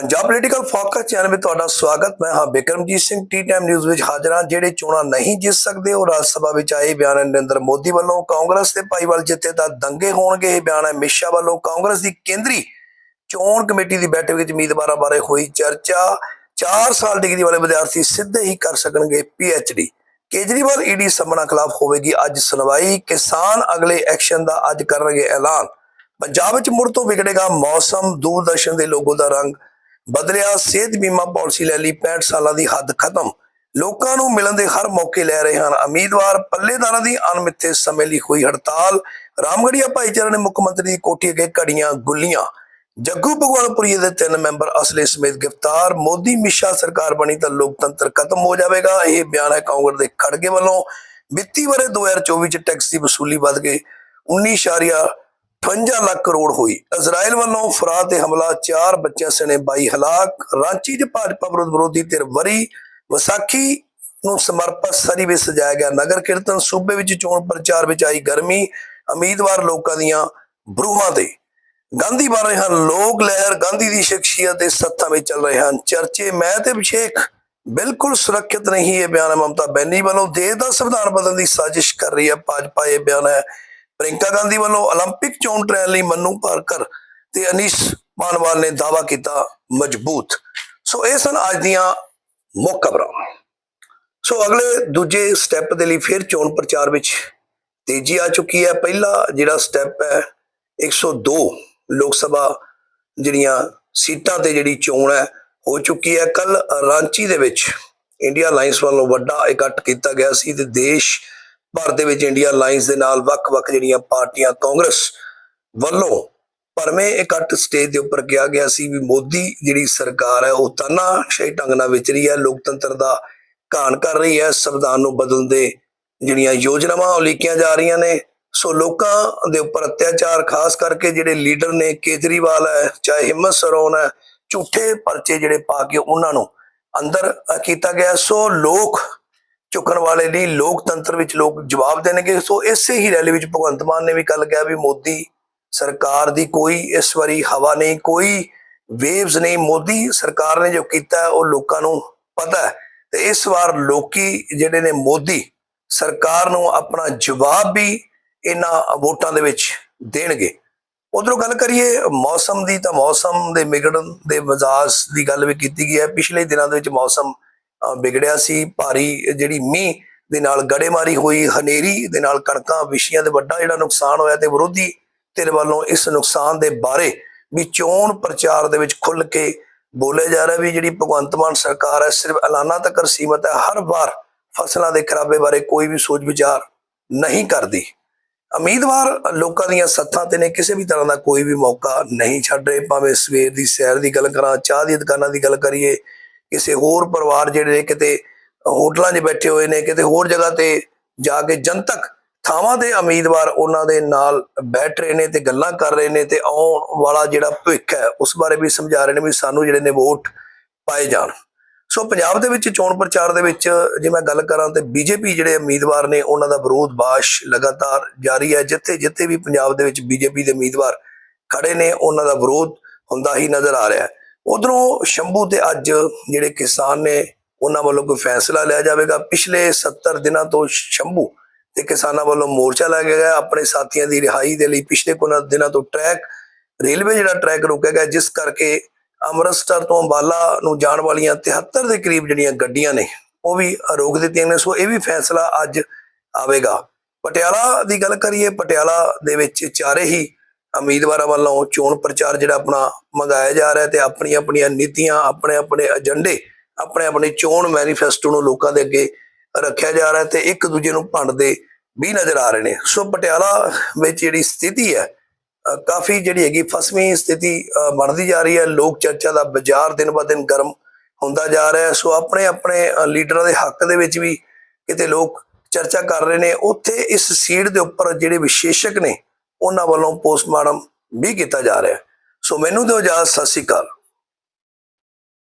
Punjab political focus channel ਵਿੱਚ ਤੁਹਾਡਾ ਸਵਾਗਤ। ਮੈਂ ਹਾਂ Bikramjit Singh T time news ਵਿੱਚ ਹਾਜ਼ਰ ਹਾਂ। ਜਿਹੜੇ ਚੋਣਾਂ ਨਹੀਂ ਜਿੱਤ ਸਕਦੇ, ਉਹ ਰਾਜ ਸਭਾ ਵਿੱਚ ਆਏ। ਬਿਆਨ ਨਰਿੰਦਰ ਮੋਦੀ ਵੱਲੋਂ। ਕਾਂਗਰਸ ਤੇ ਭਾਈਵਾਲ ਜਿੱਤੇ ਤਾਂ ਦੰਗੇ ਹੋਣਗੇ, ਇਹ ਬਿਆਨ ਹੈ ਮਿਸ਼ਾ ਵੱਲੋਂ। ਕਾਂਗਰਸ ਦੀ ਕੇਂਦਰੀ ਚੋਣ ਕਮੇਟੀ ਦੀ ਬੈਠਕ ਵਿੱਚ ਉਮੀਦਵਾਰਾਂ ਬਾਰੇ ਹੋਈ ਚਰਚਾ। 4 ਸਾਲ ਡਿਗਰੀ ਵਾਲੇ ਵਿਦਿਆਰਥੀ ਸਿੱਧੇ ਹੀ ਕਰ ਸਕਣਗੇ P H D Kejriwal ED ਸੰਮਣਾ ਖਿਲਾਫ ਹੋਵੇਗੀ ਅੱਜ ਸੁਣਵਾਈ। ਕਿਸਾਨ ਅਗਲੇ ਐਕਸ਼ਨ ਦਾ ਅੱਜ ਕਰਨਗੇ ਐਲਾਨ। ਪੰਜਾਬ ਵਿੱਚ ਮੁੜ ਤੋਂ ਵਿਗੜੇਗਾ ਮੌਸਮ। ਦੂਰਦਰਸ਼ਨ ਦੇ ਲੋਗੋ ਦਾ ਰੰਗ ਬਦਲਿਆ, ਸਿਹਤ ਬੀਮਾ ਪਾਲਿਸੀ ਲੈ ਲਈ 65 ਸਾਲਾਂ ਦੀ ਹੱਦ ਖਤਮ। ਲੋਕਾਂ ਨੂੰ ਮਿਲਣ ਦੇ ਹਰ ਮੌਕੇ ਲੈ ਰਹੇ ਹਨ ਉਮੀਦਵਾਰ। ਪੱਲੇਦਾਰਾਂ ਦੀ ਅਣਮਿੱਥੇ ਸਮੇਂ ਲਈ ਹੋਈ ਹੜਤਾਲ। ਰਾਮਗੜੀਆ ਭਾਈਚਾਰੇ ਨੇ ਮੁੱਖ ਮੰਤਰੀ ਦੀ ਕੋਠੀ ਅੱਗੇ ਘੜੀਆਂ ਗੁੱਲੀਆਂ। ਜੱਗੂ ਭਗਵਾਨਪੁਰੀ ਦੇ ਤਿੰਨ ਮੈਂਬਰ ਅਸਲੇ ਸਮੇਤ ਗ੍ਰਿਫਤਾਰ। ਮੋਦੀ ਮਿਸ਼ਾ ਸਰਕਾਰ ਬਣੀ ਤਾਂ ਲੋਕਤੰਤਰ ਖਤਮ ਹੋ ਜਾਵੇਗਾ। ਇਹ ਬਿਆਨ ਹੈ ਕਾਂਗਰਸ ਦੇ ਖੜਗੇ ਵੱਲੋਂ। ਵਿੱਤੀ ਵਰੇ 2024 ਚ ਟੈਕਸ ਦੀ ਵਸੂਲੀ ਵਧ ਗਈ। 19.58 ਲੱਖ ਕਰੋੜ ਹੋਈ। ਇਜ਼ਰਾਈਲ ਵੱਲੋਂ ਫਰਾਦ ਤੇ ਹਮਲਾ, ਚਾਰ ਬੱਚਿਆਂ ਸਣੇ 22 ਹਲਾਕ, ਰਾਂਚੀ 'ਚ ਭਾਜਪਾ ਵਿਰੋਧ ਵਿਰੋਧੀ ਧਿਰ ਵਰੀ, ਵਿਸਾਖੀ ਨੂੰ ਸਮਰਪਿਤ ਸਰੀ ਵਿੱਚ ਸਜਾਇਆ ਗਿਆ। ਨਗਰ ਕੀਰਤਨ ਸੂਬੇ ਵਿੱਚ ਚੋਣ ਪ੍ਰਚਾਰ ਵਿੱਚ ਆਈ ਗਰਮੀ, ਉਮੀਦਵਾਰ ਲੋਕਾਂ ਦੀਆਂ ਬਰੂਹਾਂ ਤੇ। ਗਾਂਧੀ ਬਣ ਰਹੇ ਹਨ ਲੋਕ ਲਹਿਰ, ਗਾਂਧੀ ਦੀ ਸ਼ਖਸੀਅਤ ਦੇ ਸੱਥਾਂ ਵਿੱਚ ਚੱਲ ਰਹੇ ਹਨ ਚਰਚੇ। ਮੈਂ ਤੇ ਵਿਸ਼ੇਖ ਬਿਲਕੁਲ ਸੁਰੱਖਿਅਤ ਨਹੀਂ, ਇਹ ਬਿਆਨ ਹੈ ਮਮਤਾ ਬੈਨੀ ਵੱਲੋਂ ਦੇਸ਼ ਦਾ ਸੰਵਿਧਾਨ ਬਦਲਣ ਦੀ ਸਾਜ਼ਿਸ਼ ਕਰ ਰਹੀ ਹੈ। ਭਾਜਪਾ ਇਹ ਬਿਆਨ ਹੈ ਪ੍ਰਿੰਕਾ ਗਾਂਧੀ ਵੱਲੋਂ 올림픽 ਚੋਣ ਟ੍ਰੈਲ ਲਈ ਮੰਨੂ ਭਾਰਕਰ ਤੇ ਅਨੀਸ਼ ਮਾਨਵਾਲ ਨੇ ਦਾਅਵਾ ਕੀਤਾ ਮਜ਼ਬੂਤ ਸੋ ਇਹ ਸਨ ਅੱਜ ਦੀਆਂ ਮੁੱਖ ਖਬਰਾਂ ਸੋ ਅਗਲੇ ਦੂਜੇ ਸਟੈਪ ਦੇ ਲਈ ਫਿਰ ਚੋਣ ਪ੍ਰਚਾਰ ਵਿੱਚ ਤੇਜ਼ੀ ਆ ਚੁੱਕੀ ਹੈ ਪਹਿਲਾ ਜਿਹੜਾ ਸਟੈਪ ਹੈ 102 ਲੋਕ ਸਭਾ ਜਿਹੜੀਆਂ ਸੀਟਾਂ ਤੇ ਜਿਹੜੀ ਚੋਣ ਹੈ ਹੋ ਚੁੱਕੀ ਹੈ ਕੱਲ ਰਾਂਚੀ ਦੇ ਵਿੱਚ ਇੰਡੀਆ ਅਲਾਈਅੰਸ ਵੱਲੋਂ ਵੱਡਾ ਇਕੱਠ ਕੀਤਾ ਗਿਆ ਸੀ ਤੇ ਦੇਸ਼ ਭਾਰਤ ਦੇ ਵਿੱਚ ਇੰਡੀਆ ਅਲਾਈਅੰਸ ਦੇ ਨਾਲ ਵੱਖ-ਵੱਖ ਜਿਹੜੀਆਂ ਪਾਰਟੀਆਂ ਕਾਂਗਰਸ ਵੱਲੋਂ ਪਰਮੇ ਇਕੱਠ ਸਟੇਜ ਦੇ ਉੱਪਰ ਕਿਹਾ ਗਿਆ ਸੀ ਵੀ ਮੋਦੀ ਜਿਹੜੀ ਸਰਕਾਰ ਹੈ ਉਹ ਤਾਨਾਸ਼ਾਹੀ ਢੰਗ ਨਾਲ ਵਿਚ ਰਹੀ ਹੈ, ਲੋਕਤੰਤਰ ਦਾ ਘਾਣ ਕਰ ਰਹੀ ਹੈ, ਸੰਵਿਧਾਨ ਨੂੰ ਬਦਲਣ ਦੇ ਜਿਹੜੀਆਂ ਯੋਜਨਾਵਾਂ ਉਲੀਕੀਆਂ ਜਾ ਰਹੀਆਂ ਨੇ। ਸੋ ਲੋਕਾਂ ਦੇ ਉੱਪਰ ਅਤਿਆਚਾਰ, ਖਾਸ ਕਰਕੇ ਜਿਹੜੇ ਲੀਡਰ ਨੇ ਕੇਜਰੀਵਾਲ ਹੈ, ਚਾਹੇ ਹਿੰਮਤ ਸਰੋਨ ਹੈ, ਝੂਠੇ ਪਰਚੇ ਜਿਹੜੇ ਪਾ ਕੇ ਉਹਨਾਂ ਨੂੰ ਅੰਦਰ ਕੀਤਾ ਗਿਆ। ਸੋ ਲੋਕ ਝੁਕਣ ਵਾਲੇ ਨਹੀਂ ਲੋਕਤੰਤਰ ਵਿੱਚ ਲੋਕ ਜਵਾਬ ਦੇਣਗੇ। ਸੋ ਇਸੇ ਹੀ ਰੈਲੀ ਵਿੱਚ ਭਗਵੰਤ ਮਾਨ ਨੇ ਵੀ ਕੱਲ ਕਿਹਾ ਵੀ ਮੋਦੀ ਸਰਕਾਰ ਦੀ ਕੋਈ ਇਸ ਵਾਰੀ ਹਵਾ ਨਹੀਂ, ਕੋਈ ਵੇਵਸ ਨਹੀਂ। ਮੋਦੀ ਸਰਕਾਰ ਨੇ ਜੋ ਕੀਤਾ ਉਹ ਲੋਕਾਂ ਨੂੰ ਪਤਾ ਹੈ। ਤੇ ਇਸ ਵਾਰ ਲੋਕੀ ਜਿਹੜੇ ਨੇ ਮੋਦੀ ਸਰਕਾਰ ਨੂੰ ਆਪਣਾ ਜਵਾਬ ਵੀ ਇਹਨਾਂ ਵੋਟਾਂ ਦੇ ਵਿੱਚ ਦੇਣਗੇ। ਉਧਰੋਂ ਗੱਲ ਕਰੀਏ, ਮੌਸਮ ਦੀ ਤਾਂ ਮੌਸਮ ਦੇ ਵਿਗੜਨ ਦੇ ਮਜ਼ਾਜ ਦੀ ਗੱਲ ਵੀ ਕੀਤੀ ਗਈ ਹੈ। ਪਿਛਲੇ ਦਿਨਾਂ ਦੇ ਵਿੱਚ ਮੌਸਮ ਵਿਗੜਿਆ ਸੀ, ਭਾਰੀ ਜਿਹੜੀ ਮੀਂਹ ਦੇ ਨਾਲ ਗੜੇਮਾਰੀ ਹੋਈ, ਹਨੇਰੀ ਦੇ ਨਾਲ ਕਣਕਾਂ ਵਿਸ਼ੀਆਂ ਦੇ ਵੱਡਾ ਜਿਹੜਾ ਨੁਕਸਾਨ ਹੋਇਆ ਤੇ ਵਿਰੋਧੀ ਧਿਰ ਵੱਲੋਂ ਇਸ ਨੁਕਸਾਨ ਦੇ ਬਾਰੇ ਵੀ ਚੋਣ ਪ੍ਰਚਾਰ ਦੇ ਵਿੱਚ ਖੁੱਲ ਕੇ ਬੋਲਿਆ ਜਾ ਰਿਹਾ ਵੀ ਜਿਹੜੀ ਭਗਵੰਤ ਮਾਨ ਸਰਕਾਰ ਹੈ, ਸਿਰਫ ਐਲਾਨਾ ਤੱਕ ਸੀਮਤ ਹੈ, ਹਰ ਵਾਰ ਫਸਲਾਂ ਦੇ ਖਰਾਬੇ ਬਾਰੇ ਕੋਈ ਵੀ ਸੋਚ ਵਿਚਾਰ ਨਹੀਂ ਕਰਦੀ। ਉਮੀਦਵਾਰ ਲੋਕਾਂ ਦੀਆਂ ਸੱਥਾਂ ਤੇ ਨੇ, ਕਿਸੇ ਵੀ ਤਰ੍ਹਾਂ ਦਾ ਕੋਈ ਵੀ ਮੌਕਾ ਨਹੀਂ ਛੱਡ ਰਹੇ, ਭਾਵੇਂ ਸਵੇਰ ਦੀ ਸੈਰ ਦੀ ਗੱਲ ਕਰਾਂ, ਚਾਹ ਦੀ ਦੁਕਾਨਾਂ ਦੀ ਗੱਲ ਕਰੀਏ ਕਿਸੇ ਹੋਰ ਪਰਿਵਾਰ ਜਿਹੜੇ ਨੇ, ਕਿਤੇ ਹੋਟਲਾਂ 'ਚ ਬੈਠੇ ਹੋਏ ਨੇ, ਕਿਤੇ ਹੋਰ ਜਗ੍ਹਾ ਤੇ ਜਾ ਕੇ ਜਨਤਕ ਥਾਵਾਂ ਦੇ ਉਮੀਦਵਾਰ ਉਹਨਾਂ ਦੇ ਨਾਲ ਬੈਠ ਰਹੇ ਨੇ ਤੇ ਗੱਲਾਂ ਕਰ ਰਹੇ ਨੇ ਤੇ ਆਉਣ ਵਾਲਾ ਜਿਹੜਾ ਭਵਿੱਖ ਹੈ, ਉਸ ਬਾਰੇ ਵੀ ਸਮਝਾ ਰਹੇ ਨੇ ਵੀ ਸਾਨੂੰ ਜਿਹੜੇ ਨੇ ਵੋਟ ਪਾਏ ਜਾਣ। ਸੋ ਪੰਜਾਬ ਦੇ ਵਿੱਚ ਚੋਣ ਪ੍ਰਚਾਰ ਦੇ ਵਿੱਚ ਜੇ ਮੈਂ ਗੱਲ ਕਰਾਂ ਤੇ ਬੀਜੇਪੀ ਜਿਹੜੇ ਉਮੀਦਵਾਰ ਨੇ, ਉਹਨਾਂ ਦਾ ਵਿਰੋਧ ਬਾਸ਼ ਲਗਾਤਾਰ ਜਾਰੀ ਹੈ। ਜਿੱਥੇ ਜਿੱਥੇ ਵੀ ਪੰਜਾਬ ਦੇ ਵਿੱਚ ਬੀਜੇਪੀ ਦੇ ਉਮੀਦਵਾਰ ਖੜੇ ਨੇ, ਉਹਨਾਂ ਦਾ ਵਿਰੋਧ ਹੁੰਦਾ ਹੀ ਨਜ਼ਰ ਆ ਰਿਹਾ ਹੈ। ਉਧਰੋਂ ਸ਼ੰਭੂ ਤੇ ਅੱਜ ਜਿਹੜੇ ਕਿਸਾਨ ਨੇ, ਉਹਨਾਂ ਵੱਲੋਂ ਕੋਈ ਫੈਸਲਾ ਲਿਆ ਜਾਵੇਗਾ। ਪਿਛਲੇ 70 ਦਿਨਾਂ ਤੋਂ ਸ਼ੰਭੂ ਤੇ ਕਿਸਾਨਾਂ ਵੱਲੋਂ ਮੋਰਚਾ ਲਾਇਆ ਗਿਆ ਆਪਣੇ ਸਾਥੀਆਂ ਦੀ ਰਿਹਾਈ ਦੇ ਲਈ ਪਿਛਲੇ ਕੁਝ ਦਿਨਾਂ ਤੋਂ ਟਰੈਕ, ਰੇਲਵੇ ਜਿਹੜਾ ਟਰੈਕ ਰੋਕਿਆ ਗਿਆ, ਜਿਸ ਕਰਕੇ ਅੰਮ੍ਰਿਤਸਰ ਤੋਂ ਅੰਬਾਲਾ ਨੂੰ ਜਾਣ ਵਾਲੀਆਂ 73 ਦੇ ਕਰੀਬ ਜਿਹੜੀਆਂ ਗੱਡੀਆਂ ਨੇ, ਉਹ ਵੀ ਰੋਕ ਦਿੱਤੀਆਂ ਨੇ। ਸੋ ਇਹ ਵੀ ਫੈਸਲਾ ਅੱਜ ਆਵੇਗਾ। ਪਟਿਆਲਾ ਦੀ ਗੱਲ ਕਰੀਏ, ਪਟਿਆਲਾ ਦੇ ਵਿੱਚ ਚਾਰੇ ਹੀ ਉਮੀਦਵਾਰਾਂ ਵੱਲੋਂ ਚੋਣ ਪ੍ਰਚਾਰ ਜਿਹੜਾ ਆਪਣਾ ਮੰਗਾਇਆ ਜਾ ਰਿਹਾ ਤੇ ਆਪਣੀਆਂ ਆਪਣੀਆਂ ਨੀਤੀਆਂ, ਆਪਣੇ ਆਪਣੇ ਏਜੰਡੇ ਆਪਣੇ ਆਪਣੇ ਚੋਣ ਮੈਨੀਫੈਸਟੋ ਨੂੰ ਲੋਕਾਂ ਦੇ ਅੱਗੇ ਰੱਖਿਆ ਜਾ ਰਿਹਾ ਤੇ ਇੱਕ ਦੂਜੇ ਨੂੰ ਭੰਡਦੇ ਵੀ ਨਜ਼ਰ ਆ ਰਹੇ ਨੇ। ਸੋ ਪਟਿਆਲਾ ਵਿੱਚ ਜਿਹੜੀ ਸਥਿਤੀ ਹੈ ਕਾਫੀ ਜਿਹੜੀ ਹੈਗੀ ਫਸਵੀਂ ਸਥਿਤੀ ਬਣਦੀ ਜਾ ਰਹੀ ਹੈ। ਲੋਕ ਚਰਚਾ ਦਾ ਬਾਜ਼ਾਰ ਦਿਨ ਬ ਦਿਨ ਗਰਮ ਹੁੰਦਾ ਜਾ ਰਿਹਾ ਸੋ ਆਪਣੇ ਆਪਣੇ ਲੀਡਰਾਂ ਦੇ ਹੱਕ ਦੇ ਵਿੱਚ ਵੀ ਕਿਤੇ ਲੋਕ ਚਰਚਾ ਕਰ ਰਹੇ ਨੇ। ਉੱਥੇ ਇਸ ਸੀਟ ਦੇ ਉੱਪਰ ਜਿਹੜੇ ਵਿਸ਼ੇਸ਼ਕ ਨੇ ਉਹਨਾਂ ਵੱਲੋਂ ਪੋਸਟਮਾਰਟਮ ਵੀ ਕੀਤਾ ਜਾ ਰਿਹਾ ਸੋ ਮੈਨੂੰ ਦਿਓ ਇਜਾਜ਼ਤ ਸਤਿ ਸ਼੍ਰੀ ਅਕਾਲ।